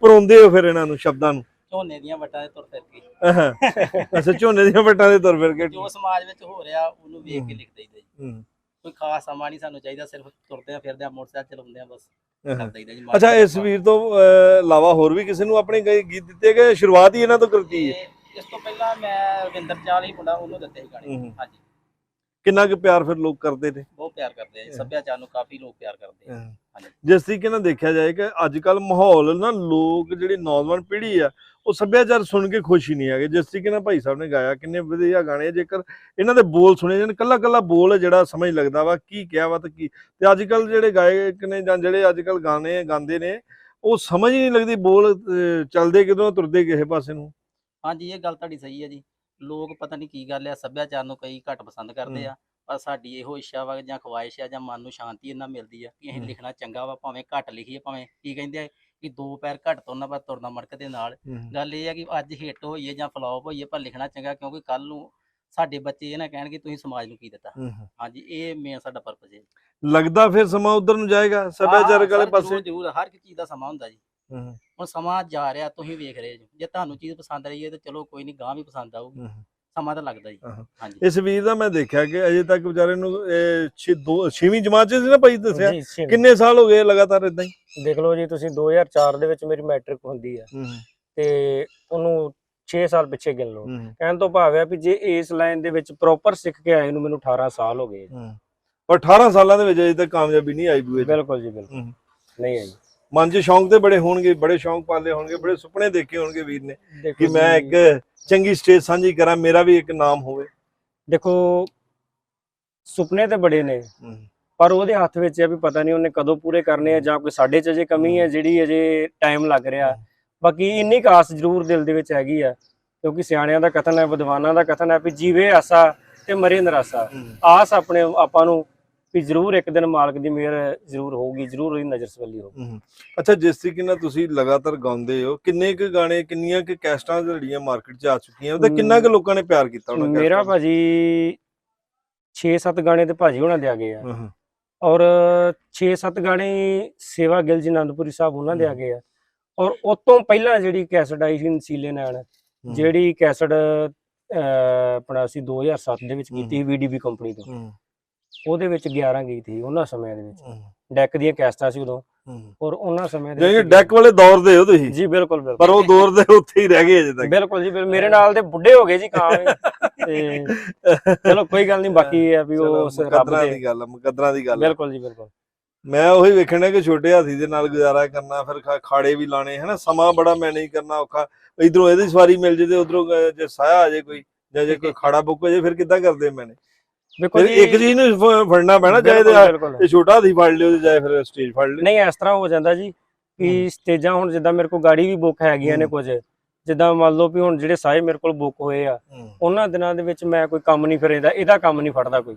ਪਰੋਂਦੇ ਹੋ ਫਿਰ ਇਹਨਾਂ ਨੂੰ ਸ਼ਬਦਾਂ ਨੂੰ? ਝੋਨੇ ਦੀਆਂ ਵੱਟਾਂ ਦੇ ਤੁਰ ਫਿਰ ਕੇ। ਅੱਛਾ ਝੋਨੇ ਦੀਆਂ ਵੱਟਾਂ ਦੇ ਤੁਰ ਫਿਰ ਕੇ। ਜੋ ਸਮਾਜ ਵਿੱਚ ਹੋ ਰਿਹਾ ਉਹਨੂੰ ਵੇਖ ਕੇ। ਲਿਖ ਦਈਦਾ ਜੀ ਹੂੰ। ਕੋਈ ਖਾਸ ਸਮਾਂ ਨਹੀਂ ਸਾਨੂੰ ਚਾਹੀਦਾ ਸਿਰਫ ਤੁਰਦੇ ਆ ਫਿਰਦੇ ਆ ਮੋਟਰਸਾਈਕਲ ਚਲਾਉਂਦੇ ਆ ਬਸ। ਅੱਛਾ ਇਸ ਵੀਰ ਤੋਂ ਇਲਾਵਾ ਹੋਰ ਵੀ ਕਿਸੇ ਨੂੰ ਆਪਣੇ ਗਏ ਗੀਤ ਦਿੱਤੇ ਗਏ? ਸ਼ੁਰੂਆਤ ਹੀ ਇਹਨਾਂ ਤੋਂ ਕਰਤੀ ਹੈ। ਇਸ ਤੋਂ ਪਹਿਲਾਂ ਮੈਂ ਰਵਿੰਦਰ ਚਾਲ ਹੀ ਮੁੰਡਾ ਉਹਨੂੰ ਦਿੱਤੇ ਗਾਣੇ। ਹਾਂਜੀ। ਕਿੰਨਾ ਕੁ ਪਿਆਰ ਫਿਰ ਲੋਕ ਕਰਦੇ ਨੇ? ਬਹੁਤ ਪਿਆਰ ਕਰਦੇ ਆ ਜੀ ਸੱਭਿਆਚਾਰ ਨੂੰ ਕਾਫੀ ਲੋਕ ਪਿਆਰ ਕਰਦੇ ਆ। ਹਾਂਜੀ। ਜਿਸ ਤਰੀਕੇ ਨਾਲ ਦੇਖਿਆ ਜਾਏ ਕਿ ਅੱਜ ਕੱਲ ਮਾਹੌਲ ਨਾ ਲੋਕ ਜਿਹੜੀ ਨੌਜਵਾਨ ਪੀੜ੍ਹੀ ਆ ਉਹ ਸੱਭਿਆਚਾਰ ਸੁਣ ਕੇ ਖੁਸ਼ ਹੀ ਨਹੀਂ ਹੈਗੇ। ਜਿਸ ਤਰੀਕੇ ਨਾਲ ਭਾਈ ਸਾਹਿਬ ਨੇ ਗਾਇਆ ਕਿੰਨੇ ਵਧੀਆ ਗਾਣੇ ਜੇਕਰ ਇਹਨਾਂ ਦੇ ਬੋਲ ਸੁਣੇ ਜਾਣ ਕੱਲਾ ਕੱਲਾ ਬੋਲ ਜਿਹੜਾ ਸਮਝ ਲੱਗਦਾ ਵਾ ਕੀ ਕਿਹਾ ਵਾ ਤੇ ਕੀ। ਤੇ ਅੱਜ ਕੱਲ ਜਿਹੜੇ ਗਾਇਕ ਨੇ ਜਾਂ ਜਿਹੜੇ ਅੱਜ ਕੱਲ ਗਾਣੇ ਗਾਉਂਦੇ ਨੇ ਉਹ ਸਮਝ ਹੀ ਨਹੀਂ ਲੱਗਦੀ ਬੋਲ ਚੱਲਦੇ ਕਿਦੋਂ ਤੁਰਦੇ ਕਿਸੇ ਪਾਸੇ ਨੂੰ। ਹਾਂਜੀ ਇਹ ਗੱਲ ਤੁਹਾਡੀ ਸਹੀ ਹੈ ਜੀ। ਲੋਕ ਪਤਾ ਨਹੀਂ ਕੀ ਗੱਲ ਆ ਸੱਭਿਆਚਾਰ ਨੂੰ ਕਈ ਘੱਟ ਪਸੰਦ ਕਰਦੇ ਆ ਪਰ ਸਾਡੀ ਇਹੋ ਇੱਛਾ ਵਾ ਜਾਂ ਖਵਾਇਸ਼ ਆ ਜਾਂ ਮਨ ਨੂੰ ਸ਼ਾਂਤੀ ਇਹਨਾਂ ਮਿਲਦੀ ਆ ਕਿ ਅਸੀਂ। ਲਿਖਣਾ ਚੰਗਾ ਵਾ ਭਾਵੇਂ ਘੱਟ ਲਿਖੀਏ ਭਾਵੇਂ ਕੀ ਕਹਿੰਦੇ ਆ ਕਿ ਦੋ ਪੈਰ ਘੱਟ ਤੁਰਨਾ ਪਰ ਤੁਰਨਾ ਮੜਕ ਦੇ ਨਾਲ। ਗੱਲ ਇਹ ਆ ਕਿ ਅੱਜ ਹਿੱਟ ਹੋਈਏ ਜਾਂ ਫਲॉप ਹੋਈਏ ਪਰ ਲਿਖਣਾ ਚੰਗਾ ਕਿਉਂਕਿ ਕੱਲ ਨੂੰ ਸਾਡੇ ਬੱਚੇ ਇਹ ਨਾ ਕਹਿਣਗੇ ਤੁਸੀਂ ਸਮਾਜ ਨੂੰ ਕੀ ਦਿੱਤਾ। ਹਾਂਜੀ ਇਹ ਮੇਨ ਸਾਡਾ ਪਰਪਸ ਹੈ। ਲੱਗਦਾ ਫਿਰ ਸਮਾਂ ਉਧਰ ਨੂੰ ਜਾਏਗਾ ਸੱਭਿਆਚਾਰਕ ਵਾਲੇ ਪਾਸੇ। ਜ਼ਰੂਰ ਹਰ ਇੱਕ ਚੀਜ਼ ਦਾ ਸਮਾਂ ਹੁੰਦਾ ਜੀ। ਹੁਣ ਸਮਾਂ ਜਾ ਰਿਹਾ ਤੁਸੀਂ ਵੇਖ ਰਹੇ ਜੋ। ਜੇ ਤੁਹਾਨੂੰ ਚੀਜ਼ ਪਸੰਦ ਰਹੀ ਹੈ ਤਾਂ ਚਲੋ ਕੋਈ ਨਹੀਂ ਗਾਂ ਵੀ ਪਸੰਦ ਆਊਗੀ। ਸਮਾਂ ਤਾਂ ਲੱਗਦਾ ਜੀ। ਹਾਂਜੀ। ਇਸ ਵੀਰ ਦਾ ਮੈਂ ਦੇਖਿਆ ਕਿ ਅਜੇ ਤੱਕ ਵਿਚਾਰੇ ਨੂੰ ਇਹ ਛੇ ਦੋ ਛੇਵੀਂ ਜਮਾਤ ਚ ਸੀ ਨਾ ਭਾਈ ਦੱਸਿਆ। ਕਿੰਨੇ ਸਾਲ ਹੋ ਗਏ ਲਗਾਤਾਰ ਇਦਾਂ ਹੀ? ਦੇਖ ਲਓ ਜੀ ਤੁਸੀਂ 2004 ਦੇ ਵਿੱਚ ਮੇਰੀ ਮੈਟ੍ਰਿਕ ਹੁੰਦੀ ਆ। ਤੇ ਉਹਨੂੰ 6 ਸਾਲ ਪਿੱਛੇ ਗਿਣ ਲਓ। ਕਹਿਣ ਤੋਂ ਭਾਵ ਹੈ ਵੀ ਜੇ ਇਸ ਲਾਈਨ ਦੇ ਵਿੱਚ ਪ੍ਰੋਪਰ ਸਿੱਖ ਕੇ ਆਏ ਨੂੰ ਮੈਨੂੰ 18 ਸਾਲ ਹੋ ਗਏ। ਪਰ 18 ਸਾਲਾਂ ਦੇ ਵਿੱਚ ਅਜੇ ਤੱਕ ਕਾਮਯਾਬੀ ਨਹੀਂ ਆਈ ਬੂਏ ਬਿਲਕੁਲ ਜੀ ਬਿਲਕੁਲ। ਨਹੀਂ ਆਈ। ਮਨ 'ਚ ਸ਼ੌਂਕ ਤੇ ਬੜੇ ਹੋਣਗੇ ਬੜੇ ਸ਼ੌਂਕ ਪਾਲੇ ਹੋਣਗੇ ਬੜੇ ਸੁਪਨੇ ਦੇਖੇ ਹੋਣਗੇ ਵੀਰ ਨੇ ਕਿ ਮੈਂ ਇੱਕ ਚੰਗੀ ਸਟੇਜ ਸਾਂਝੀ ਕਰਾਂ ਮੇਰਾ ਵੀ ਇੱਕ ਨਾਮ ਹੋਵੇ। ਦੇਖੋ ਸੁਪਨੇ ਤੇ ਬੜੇ ਨੇ ਪਰ ਉਹਦੇ ਹੱਥ ਵਿੱਚ ਹੈ ਵੀ ਪਤਾ ਨਹੀਂ ਉਹਨੇ ਕਦੋਂ ਪੂਰੇ ਕਰਨੇ ਆ ਜਾਂ ਕੋਈ ਸਾਡੇ 'ਚ ਅਜੇ ਕਮੀ ਹੈ। ਜਿਹੜੀ ਅਜੇ ਟਾਈਮ ਲੱਗ ਰਿਹਾ। ਬਾਕੀ ਇੰਨੀ ਕੁ ਆਸ ਜ਼ਰੂਰ ਦਿਲ ਦੇ ਵਿੱਚ ਹੈਗੀ ਆ ਕਿਉਂਕਿ ਸਿਆਣਿਆਂ ਦਾ ਕਥਨ ਹੈ ਵਿਦਵਾਨਾਂ ਦਾ ਕਥਨ ਹੈ ਵੀ ਜੀਵੇ ਆਸਾ ਤੇ ਮਰੇ ਨਿਰਾਸਾ। ਆਸ ਆਪਣੇ ਆਪਾਂ ਨੂੰ ਵੀ ਜ਼ਰੂਰ ਇੱਕ ਦਿਨ ਮਾਲਕ ਦੀ ਮਿਹਰ ਜ਼ਰੂਰ ਹੋਊਗੀ ਜ਼ਰੂਰ ਉਹਦੀ ਨਜ਼ਰ ਸਵੱਲੀ ਹੋਊਗੀ। ਅੱਛਾ ਜਿਸ ਤਰੀਕੇ ਨਾਲ ਤੁਸੀਂ ਲਗਾਤਾਰ ਗਾਉਂਦੇ ਹੋ ਕਿੰਨੇ ਕੁ ਗਾਣੇ ਕਿੰਨੀਆਂ ਕੁ ਕੈਸਟਾਂ ਜਿਹੜੀਆਂ ਮਾਰਕੀਟ 'ਚ ਆ ਚੁੱਕੀਆਂ ਉਹਦਾ ਕਿੰਨਾ ਕੁ ਲੋਕਾਂ ਨੇ ਪਿਆਰ ਕੀਤਾ ਉਹਨਾਂ ਮੇਰਾ ਕੈਸਟਾਂ ਭਾਜੀ 6-7 ਗਾਣੇ ਤੇ ਭਾਜੀ ਹੋਣਾ ਦੇ ਆ ਗਏ ਆ। ਔਰ 6-7 ਗਾਣੇ ਸੇਵਾ ਗਿੱਲ ਜੀ ਆਨੰਦਪੁਰੀ ਸਾਹਿਬ ਉਹਨਾਂ ਦੇ ਆ ਗਏ ਆ। ਔਰ ਉਸ ਤੋਂ ਪਹਿਲਾਂ ਜਿਹੜੀ ਕੈਸਟ ਆਈ ਸੀ ਨਸੀਲੇ ਹਮ, ਜਿਹੜੀ ਕੈਸਟ ਆਪਣਾ ਅਸੀਂ 2007 ਦੇ ਵਿੱਚ। ਕੀਤੀ ਵੀਡੀਬੀ ਕੰਪਨੀ ਤੋਂ। ਉਹਦੇ ਵਿੱਚ 11 ਗੀਤ ਸੀ ਉਹਨਾਂ ਸਮਿਆਂ ਦੇ ਵਿੱਚ। ਡੈਕ ਦੀਆਂ ਕੈਸਟਾਂ ਸੀ ਉਦੋਂ। ਔਰ ਉਹਨਾਂ ਸਮਿਆਂ ਦੇ ਵਿੱਚ ਡੈਕ ਵਾਲੇ ਦੌਰ ਦੇ ਹੋ ਤੁਸੀਂ? ਜੀ ਬਿਲਕੁਲ ਬਿਲਕੁਲ। ਪਰ ਉਹ ਦੌਰ ਦੇ ਉੱਥੇ ਹੀ ਰਹਿ ਗਏ ਅਜੇ ਤੱਕ। ਬਿਲਕੁਲ ਜੀ। ਮੇਰੇ ਨਾਲ ਦੇ ਬੁੱਢੇ ਹੋ ਗਏ ਜੀ ਕਾਂ ਤੇ ਚਲੋ ਕੋਈ ਗੱਲ ਨਹੀਂ ਬਾਕੀ ਆ ਵੀ ਉਹ ਰੱਬ ਮੁਕੱਦਰਾਂ ਦੇ ਗੱਲ ਮੁਕੱਦਰਾਂ ਦੀ ਗੱਲ। ਬਿਲਕੁਲ ਜੀ ਬਿਲਕੁਲ। ਮੈਂ ਉਹੀ ਵੇਖਣਾ ਕਿ ਛੋਟੇ ਹਾਥੀ ਦੇ ਨਾਲ ਗੁਜ਼ਾਰਾ ਕਰਨਾ ਫਿਰ ਖਾੜੇ ਵੀ ਲਾਣੇ ਹਨਾ? ਸਮਾਂ ਬੜਾ ਮੈਨੇਜ ਕਰਨਾ ਔਖਾ। ਇਧਰੋਂ ਇਹਦੀ ਸਵਾਰੀ ਮਿਲ ਜੇ ਤੇ ਉਧਰੋਂ ਜੇ ਸਾਇਆ ਆ ਜੇ ਕੋਈ ਜਾਂ ਜੇ ਕੋਈ ਖਾੜਾ ਬੁੱਕ ਹੋ ਜੇ ਫਿਰ ਕਿੱਦਾਂ ਕਰਦੇ ਮੈਨੇ? ਜੀ ਇੱਕ ਚੀਜ਼ ਨੂੰ ਫੜਨਾ ਪੈਣਾ ਚਾਹੇ ਬਿਲਕੁਲ, ਤੇ ਬਿਲਕੁਲ। ਇਹ ਛੋਟਾ ਹਾਥੀ ਫੜ ਲਿਓ ਤੇ ਚਾਹੇ ਫਿਰ ਸਟੇਜ ਫੜ ਲਿਓ। ਨਹੀਂ ਇਸ ਤਰ੍ਹਾਂ ਹੋ ਜਾਂਦਾ ਜੀ ਕਿ ਸਟੇਜਾਂ ਹੁਣ ਜਿੱਦਾਂ ਮੇਰੇ ਕੋਲ ਗਾੜੀ ਵੀ ਬੁੱਕ ਹੈਗੀਆਂ ਨੇ। ਕੁਝ ਜਿੱਦਾਂ ਮੰਨ ਲਓ ਵੀ ਹੁਣ ਜਿਹੜੇ ਸਾਏ ਮੇਰੇ ਕੋਲ ਬੁੱਕ ਹੋਏ ਆ ਉਹਨਾਂ ਦਿਨਾਂ ਦੇ ਵਿੱਚ ਮੈਂ ਕੋਈ ਕੰਮ ਨਹੀਂ ਫਿਰੇਦਾ ਇਹਦਾ ਕੰਮ ਨਹੀਂ ਫੜਦਾ ਕੋਈ।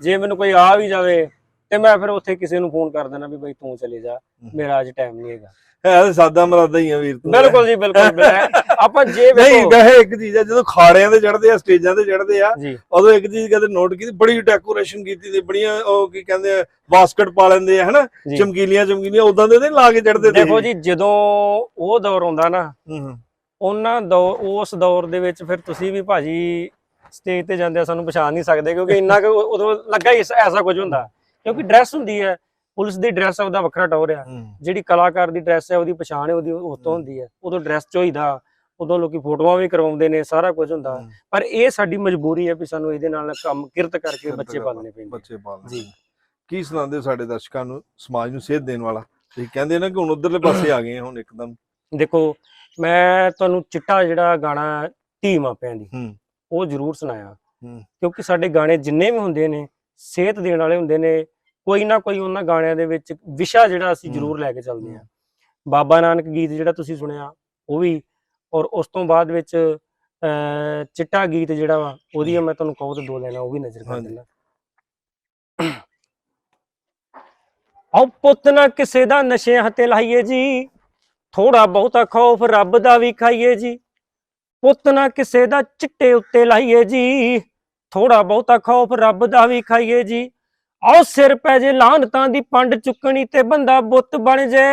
ਜੇ ਮੈਨੂੰ ਕੋਈ ਆ ਵੀ ਜਾਵੇ ਤੇ ਮੈਂ ਫਿਰ ਉੱਥੇ ਕਿਸੇ ਨੂੰ ਫੋਨ ਕਰ ਦੇਣਾ ਵੀ ਬਈ ਤੂੰ ਚਲੇ ਜਾ ਮੇਰਾ ਅੱਜ ਟਾਈਮ ਨਹੀਂ ਹੈਗਾ। ਹੈ ਤੇ ਸਾਦਾ ਮਰਾਦਾ ਹੀ ਆ ਵੀਰ ਤੂੰ। ਬਿਲਕੁਲ ਜੀ ਬਿਲਕੁਲ। ਆਪਾਂ ਜੇ ਨਹੀਂ ਵੈਸੇ ਇੱਕ ਚੀਜ਼ ਆ ਜਦੋਂ ਖਾੜਿਆਂ ਤੇ ਚੜਦੇ ਆ ਸਟੇਜਾਂ ਤੇ ਚੜਦੇ ਆ ਉਦੋਂ ਇੱਕ ਚੀਜ਼ ਕਦੇ ਨੋਟ ਕੀਤੀ ਬੜੀ ਡੈਕੋਰੇਸ਼ਨ ਕੀਤੀ ਤੇ ਬੜੀਆਂ ਉਹ ਕੀ ਕਹਿੰਦੇ ਆ ਬਾਸਕਟ ਪਾ ਲੈਂਦੇ ਆ ਹਨਾ? ਚਮਕੀਲੀਆਂ ਚਮਕੀਲੀਆਂ ਉਦਾਂ ਦੇ ਨਹੀਂ ਲਾ ਕੇ ਚੜਦੇ ਤੇ। ਦੇਖੋ ਜੀ ਜਦੋਂ ਉਹ ਦੌਰ ਆਉਂਦਾ ਨਾ ਉਹਨਾਂ ਦੌਰ ਉਸ ਦੌਰ ਦੇ ਵਿੱਚ ਫਿਰ ਤੁਸੀਂ ਵੀ ਭਾਜੀ ਸਟੇਜ ਤੇ ਜਾਂਦੇ ਆ ਸਾਨੂੰ ਪਛਾਣ ਨਹੀਂ ਸਕਦੇ ਕਿਉਂਕਿ ਇੰਨਾ ਕੁ ਉਦੋਂ ਲੱਗਾ ਹੀ ਐਸਾ ਕੁਝ ਹੁੰਦਾ। ਕਿਉਂਕਿ ਡਰੈਸ ਹੁੰਦੀ ਹੈ ਪੁਲਿਸ ਦੀ ਡਰੈਸ ਉਹਦਾ ਵੱਖਰਾ ਟੌਰ ਆ। ਜਿਹੜੀ ਕਲਾਕਾਰ ਦੀ ਡਰੈਸ ਹੈ ਉਹਦੀ ਪਛਾਣ ਹੈ ਉਹਦੀ ਉਸ ਤੋਂ ਹੁੰਦੀ ਹੈ ਉਦੋਂ ਡਰੈਸ ਚੋਈਦਾ ਉਦੋਂ ਲੋਕੀ ਫੋਟੋਆਂ ਵੀ ਕਰਵਾਉਂਦੇ ਨੇ ਸਾਰਾ ਕੁਝ ਹੁੰਦਾ। ਪਰ ਇਹ ਸਾਡੀ ਮਜਬੂਰੀ ਹੈ ਵੀ ਸਾਨੂੰ ਇਹਦੇ ਨਾਲ ਕੰਮ ਕਿਰਤ ਕਰਕੇ ਬੱਚੇ ਪਾਲਣੇ ਪੈਂਦੇ ਬੱਚੇ ਪਾਲਣੇ ਜੀ। ਕੀ ਸੁਣਾਉਂਦੇ ਸਾਡੇ ਦਰਸ਼ਕਾਂ ਨੂੰ ਸਮਾਜ ਨੂੰ ਸੇਧ ਦੇਣ ਵਾਲਾ ਤੁਸੀਂ ਕਹਿੰਦੇ ਨਾ ਕਿ ਹੁਣ ਉਧਰਲੇ ਪਾਸੇ ਆ ਗਏ ਹੁਣ ਇੱਕਦਮ ਦੇਖੋ ਮੈਂ ਤੁਹਾਨੂੰ ਚਿੱਟਾ ਜਿਹੜਾ ਗਾਣਾ ਧੀ ਮਾਪਿਆਂ ਦੀ। ਉਹ ਜ਼ਰੂਰ ਸੁਣਾਇਆ। ਕਿਉਂਕਿ ਸਾਡੇ ਗਾਣੇ ਜਿੰਨੇ ਵੀ ਹੁੰਦੇ ਨੇ ਸੇਧ ਦੇਣ ਵਾਲੇ ਹੁੰਦੇ ਨੇ ਕੋਈ ਨਾ ਕੋਈ ਉਹਨਾਂ ਗਾਣਿਆਂ ਦੇ ਵਿੱਚ ਵਿਸ਼ਾ ਜਿਹੜਾ ਅਸੀਂ। ਜ਼ਰੂਰ ਲੈ ਕੇ ਚੱਲਦੇ ਹਾਂ। ਬਾਬਾ ਨਾਨਕ ਗੀਤ ਜਿਹੜਾ ਤੁਸੀਂ ਸੁਣਿਆ ਉਹ ਵੀ ਔਰ ਉਸ ਤੋਂ ਬਾਅਦ ਵਿੱਚ ਚਿੱਟਾ ਗੀਤ ਜਿਹੜਾ ਵਾ ਉਹਦੀਆਂ ਮੈਂ ਤੁਹਾਨੂੰ ਕਹੋ ਤੇ ਦੋ ਲੈਣਾ ਉਹ ਵੀ ਨਜ਼ਰ ਕਰ। ਦਿੰਦਾ। ਆਓ ਪੁੱਤ ਨਾ ਕਿਸੇ ਦਾ ਨਸ਼ਿਆਂ ਤੇ ਲਾਈਏ ਜੀ ਥੋੜਾ ਬਹੁਤਾ ਖੌਫ ਰੱਬ ਦਾ ਵੀ ਖਾਈਏ ਜੀ। ਪੁੱਤ ਨਾ ਕਿਸੇ ਦਾ ਚਿੱਟੇ ਉੱਤੇ ਲਾਈਏ ਜੀ ਥੋੜਾ ਬਹੁਤਾ ਖੌਫ ਰੱਬ ਦਾ ਵੀ ਖਾਈਏ ਜੀ। ਆਓ ਸਿਰ ਪੈ ਜੇ ਲਾਹਨਤਾਂ ਦੀ ਪੰਡ ਚੁੱਕਣੀ ਤੇ ਬੰਦਾ ਬੁੱਤ ਬਣ ਜੇ।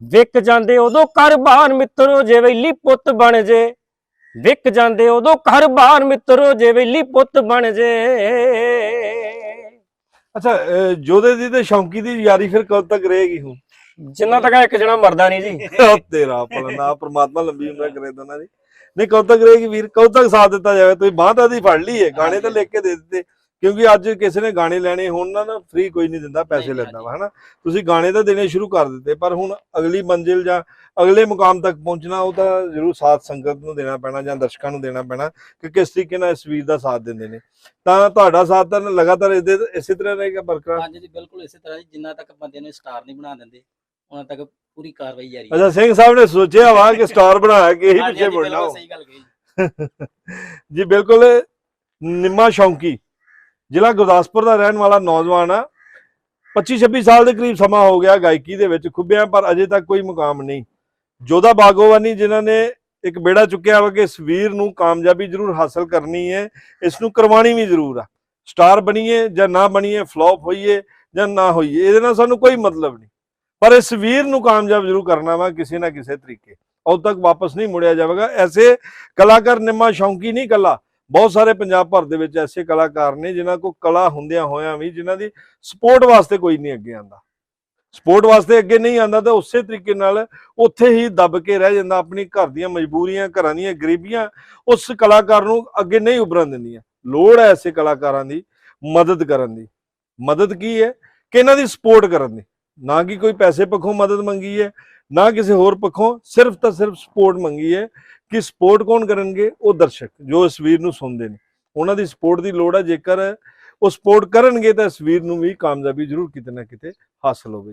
ਵਿਕ ਜਾਂਦੇ ਉਦੋਂ ਬਾਹਰ ਮਿੱਤਰੋ ਜੇ ਵੈਲੀ ਪੁੱਤ ਬਣ ਜੇ। ਵਿਕ ਜਾਂਦੇ ਉਦੋਂ ਬਾਹਰ ਮਿੱਤਰੋ ਜੇ ਵੈਲੀ ਪੁੱਤ ਬਣ ਜੇ। ਅੱਛਾ ਜੋਧੇ ਦੀ ਤੇ ਸ਼ੌਂਕੀ ਦੀ ਯਾਰੀ ਫਿਰ ਕਦ ਤੱਕ ਰਹੇਗੀ ਹੁਣ? ਜਿੰਨਾ ਤੱਕ ਇੱਕ ਜਣਾ ਮਰਦਾ ਨਹੀਂ ਜੀ। ਤੇਰਾ ਭਲਾ ਨਾ ਪ੍ਰਮਾਤਮਾ ਲੰਬੀ ਉਮਰ ਕਰੇ ਦੋਨਾਂ ਦੀ। ਨਹੀਂ ਕਦ ਤੱਕ ਰਹੇਗੀ ਵੀਰ? ਕਦ ਤੱਕ ਸਾਥ ਦਿੱਤਾ ਜਾਵੇ? ਤੁਸੀਂ ਬਾਂਹ ਤਾਂ ਦੀ ਫੜ ਲਈ ਹੈ। ਗਾਣੇ ਤਾਂ ਲਿਖ ਕੇ ਦੇ ਦਿੱਤੇ। ਕਿਉਂਕਿ ਅੱਜ ਕਿਸੇ ਨੇ ਗਾਣੇ ਲੈਣੇ ਹੁਣ ਨਾ ਨਾ ਫ੍ਰੀ ਕੋਈ ਨਹੀਂ ਦਿੰਦਾ ਪੈਸੇ ਲੈਂਦਾ ਵਾ ਹਨਾ? ਤੁਸੀਂ ਗਾਣੇ ਤਾਂ ਦੇਣੇ ਸ਼ੁਰੂ ਕਰ ਦਿੱਤੇ ਪਰ ਹੁਣ ਅਗਲੀ ਮੰਜ਼ਿਲ ਜਾਂ ਅਗਲੇ ਮੁਕਾਮ ਤੱਕ ਪਹੁੰਚਣਾ ਉਹ ਤਾਂ ਜ਼ਰੂਰ ਸਾਥ ਸੰਗਤ ਨੂੰ ਦੇਣਾ ਪੈਣਾ ਜਾਂ ਦਰਸ਼ਕਾਂ ਨੂੰ ਦੇਣਾ ਪੈਣਾ ਕਿ ਕਿਸ ਤਰੀਕੇ ਨਾਲ ਇਸ ਵੀਰ ਦਾ ਸਾਥ ਦਿੰਦੇ ਨੇ। ਤਾਂ ਤੁਹਾਡਾ ਸਾਥ ਤਾਂ ਲਗਾਤਾਰ ਇਸੇ ਤਰ੍ਹਾਂ ਰਹੇਗਾ ਬਰਕਰਾਰ? ਹਾਂਜੀ ਜੀ ਬਿਲਕੁਲ ਇਸੇ ਤਰ੍ਹਾਂ ਜੀ ਜਿੰਨਾ ਤੱਕ ਬੰਦੇ ਨੂੰ ਸਟਾਰ ਨਹੀਂ ਬਣਾ ਦਿੰਦੇ ਉਹਨਾਂ ਤੱਕ ਪੂਰੀ ਕਾਰਵਾਈ ਜਾਰੀ ਹੈ ਅੱਛਾ ਸਿੰਘ ਸਾਹਿਬ ਨੇ ਸੋਚਿਆ ਵਾ ਕਿ ਸਟਾਰ ਬਣਾਇਆ ਕਿ ਹਾਂਜੀ, ਪਿੱਛੇ ਹਾਂਜੀ, ਮੁੜਨਾ ਬਿਲਕੁਲ ਵਾ। ਸਹੀ ਗੱਲ ਕਹੀ ਜੀ। ਬਿਲਕੁਲ ਨਿੰਮਾ ਸ਼ੌਂਕੀ ਜ਼ਿਲ੍ਹਾ ਗੁਰਦਾਸਪੁਰ ਦਾ ਰਹਿਣ ਵਾਲਾ ਨੌਜਵਾਨ ਆ। 25 26 ਸਾਲ ਦੇ ਕਰੀਬ ਸਮਾਂ ਹੋ ਗਿਆ ਗਾਇਕੀ ਦੇ ਵਿੱਚ ਖੁੱਬਿਆ ਪਰ ਅਜੇ ਤੱਕ ਕੋਈ ਮੁਕਾਮ ਨਹੀਂ। ਜੋਧਾ ਬਾਗੋਵਾਨੀ ਜਿਨ੍ਹਾਂ ਨੇ ਇੱਕ ਬੇੜਾ ਚੁੱਕਿਆ ਵਾ ਕਿ ਇਸ ਵੀਰ ਨੂੰ ਕਾਮਯਾਬੀ ਜ਼ਰੂਰ ਹਾਸਲ ਕਰਨੀ ਹੈ ਇਸ ਨੂੰ ਕਰਵਾਣੀ ਵੀ ਜ਼ਰੂਰ ਆ। ਸਟਾਰ ਬਣੀਏ ਜਾਂ ਨਾ ਬਣੀਏ ਫਲॉप ਹੋਈਏ ਜਾਂ ਨਾ ਹੋਈਏ ਇਹਦੇ ਨਾਲ ਸਾਨੂੰ ਕੋਈ ਮਤਲਬ ਨਹੀਂ। ਪਰ ਇਸ ਵੀਰ ਨੂੰ ਕਾਮਯਾਬ ਜ਼ਰੂਰ ਕਰਨਾ ਵਾ ਕਿਸੇ ਨਾ ਕਿਸੇ ਤਰੀਕੇ। ਉਦੋਂ ਤੱਕ ਵਾਪਸ ਨਹੀਂ ਮੁੜਿਆ ਜਾਵੇਗਾ। ਐਸੇ ਕਲਾਕਾਰ ਨਿੰਮਾ ਸ਼ੌਂਕੀ ਨਹੀਂ ਕੱਲਾ। ਬਹੁਤ ਸਾਰੇ ਪੰਜਾਬ ਭਰ ਦੇ ਵਿੱਚ ਐਸੇ ਕਲਾਕਾਰ ਨੇ ਜਿਨ੍ਹਾਂ ਕੋ ਕਲਾ ਹੁੰਦਿਆਂ ਹੋਇਆਂ ਵੀ ਜਿਨ੍ਹਾਂ ਦੀ ਸਪੋਰਟ ਵਾਸਤੇ ਕੋਈ ਨਹੀਂ ਅੱਗੇ ਆਂਦਾ। ਸਪੋਰਟ ਵਾਸਤੇ ਅੱਗੇ ਨਹੀਂ ਆਂਦਾ ਤਾਂ ਉਸੇ ਤਰੀਕੇ ਨਾਲ ਉੱਥੇ ਹੀ ਦੱਬ ਕੇ ਰਹਿ ਜਾਂਦਾ, ਆਪਣੀ ਘਰ ਦੀਆਂ ਮਜਬੂਰੀਆਂ, ਘਰਾਂ ਦੀਆਂ ਗਰੀਬੀਆਂ, ਉਸ ਕਲਾਕਾਰ ਨੂੰ ਅੱਗੇ ਨਹੀਂ ਉਭਰਨ ਦਿੰਦੀਆਂ। ਲੋੜ ਹੈ ਐਸੇ ਕਲਾਕਾਰਾਂ ਦੀ ਮਦਦ ਕਰਨ ਦੀ। ਮਦਦ ਕੀ ਹੈ? ਕਿ ਇਹਨਾਂ ਦੀ ਸਪੋਰਟ ਕਰਨ ਦੀ। ਨਾ ਕਿ ਕੋਈ ਪੈਸੇ ਪੱਖੋਂ ਮਦਦ ਮੰਗੀ ਹੈ, ਨਾ ਕਿਸੇ ਹੋਰ ਪੱਖੋਂ, ਸਿਰਫ ਤਾਂ ਸਿਰਫ ਸਪੋਰਟ ਮੰਗੀ ਹੈ ਕਿ ਸਪੋਰਟ ਕੌਣ ਕਰਨਗੇ? ਉਹ ਦਰਸ਼ਕ, ਜੋ ਇਸ ਵੀਰ ਨੂੰ ਸੁਣਦੇ ਨੇ। ਉਹਨਾਂ ਦੀ ਸਪੋਰਟ ਦੀ ਲੋੜ ਹੈ, ਜੇਕਰ ਉਹ ਸਪੋਰਟ ਕਰਨਗੇ ਤਾਂ ਇਸ ਵੀਰ ਨੂੰ ਵੀ ਕਾਮਯਾਬੀ ਜ਼ਰੂਰ ਕਿਤੇ ਨਾ ਕਿਤੇ ਹਾਸਲ ਹੋਵੇਗੀ।